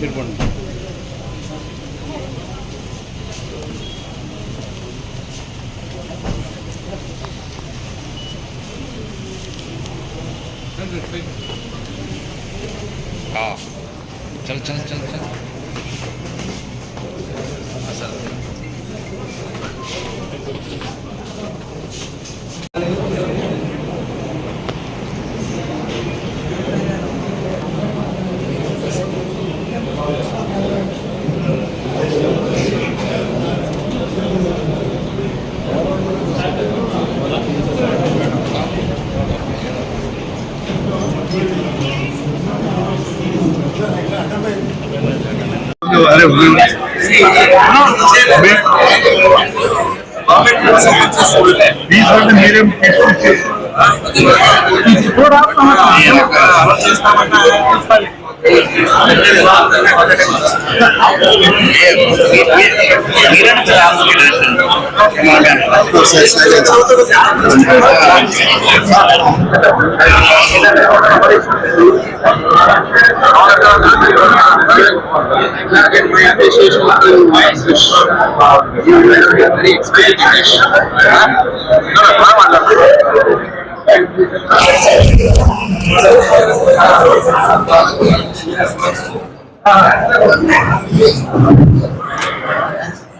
திருப்பணி 아, 짠짠짠짠. These are the medium pieces. Product process that is my appreciation to my fish. Very exciting fish. No, no, no, Thank you.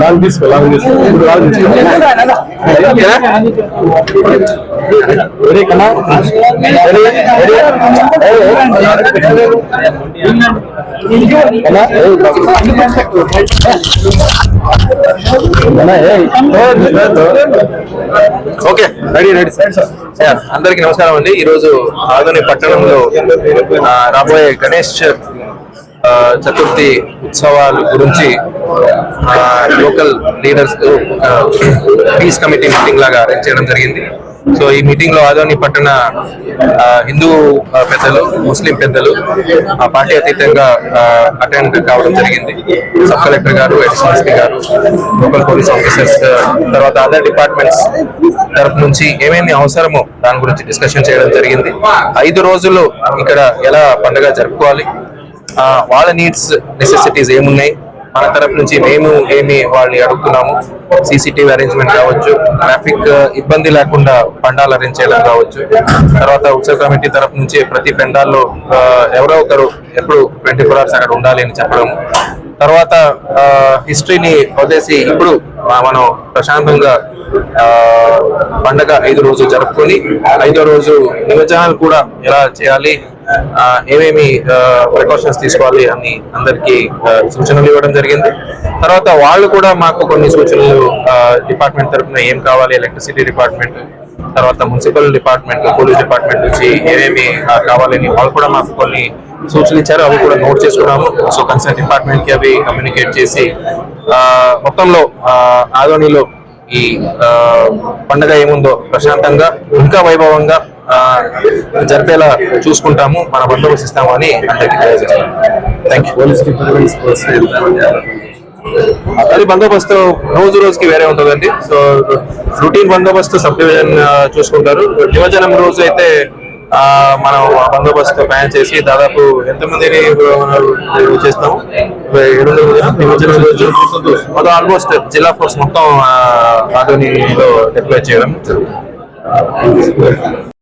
Long తీసుకో long తీసుకో ready ready okay ready ready. అందరికి నమస్కారం అండి. ఈరోజు ఆదోని పట్టణంలో రాబోయే గణేష్ ఆ, చతుర్థి ఉత్సవాల గురించి local leaders peace committee meeting లాగా అరేంజ్ చేయడం జరిగింది. సో ఈ మీటింగ్లో ఆదోని పట్టణ హిందూ పెద్దలు ముస్లిం పెద్దలు ఆ పార్టీ అతీతంగా అటెండ్ కావడం జరిగింది. సబ్ కలెక్టర్ గారు ఎస్ఎస్పీ గారు లోకల్ పోలీస్ ఆఫీసర్స్ తర్వాత అదర్ డిపార్ట్మెంట్స్ తరపు నుంచి ఏమేమి అవసరమో దాని గురించి డిస్కషన్ చేయడం జరిగింది. ఐదు రోజులు ఇక్కడ ఎలా పండుగ జరుపుకోవాలి? వాళ్ళ నీడ్స్ నెసెసిటీస్ ఏమున్నాయి? మన తరఫు నుంచి మేము ఏమి వాళ్ళని అడుగుతున్నాము సీసీటీవీ అరేంజ్మెంట్ కావచ్చు ట్రాఫిక్ uh, ఇబ్బంది లేకుండా పండాలు అరేంజ్ చేయడం కావచ్చు. తర్వాత ఉత్సవ కమిటీ తరఫు నుంచి ప్రతి పెండాల్లో uh, ఎవరో ఒకరు ఎప్పుడు ట్వంటీ ఫోర్ అవర్స్ అక్కడ ఉండాలి అని చెప్పడం. తర్వాత uh, హిస్టరీని వదిలేసి ఇప్పుడు మనం ప్రశాంతంగా పండగ ఐదు రోజు జరుపుకొని ఐదో రోజు నిమజ్జనాలు కూడా ఎలా చేయాలి ఏమేమి ప్రికాషన్స్ తీసుకోవాలి అని అందరికి సూచనలు ఇవ్వడం జరిగింది. తర్వాత వాళ్ళు కూడా మాకు కొన్ని సూచనలు డిపార్ట్మెంట్ తరఫున ఏం కావాలి ఎలక్ట్రిసిటీ డిపార్ట్మెంట్ తర్వాత మున్సిపల్ డిపార్ట్మెంట్ పోలీస్ డిపార్ట్మెంట్ నుంచి ఏమేమి కావాలని వాళ్ళు కూడా మాకు కొన్ని సూచనలు ఇచ్చారు. అవి కూడా నోట్ చేసుకున్నాము. సో కన్సర్న్ డిపార్ట్మెంట్కి అవి కమ్యూనికేట్ చేసి ఆ, మొత్తంలో ఆదోనిలో ఈ పండగ ఏముందో ప్రశాంతంగా ఇంకా వైభవంగా జరిపేలా చూసుకుంటాము మన బందోబస్తు ఇస్తాము అని అందరికీ తెలియజేస్తాము థ్యాంక్ యూ అది బందోబస్తు రోజు రోజుకి వేరే ఉంటుందండి. సో రొటీన్ బందోబస్తు సబ్ డివిజన్ చూసుకుంటారు. నిమజ్జనం రోజు అయితే మనం ఆ బందోబస్తు ప్లాన్ చేసి దాదాపు ఎంతమందిని చేస్తాము? ఏడు వందల మందినా? నిమజ్జనం రోజు మొత్తం ఆల్మోస్ట్ జిల్లా ఫోర్స్ మొత్తం ఆ, ఆదోనిలో డిప్లాయ్ చేయడం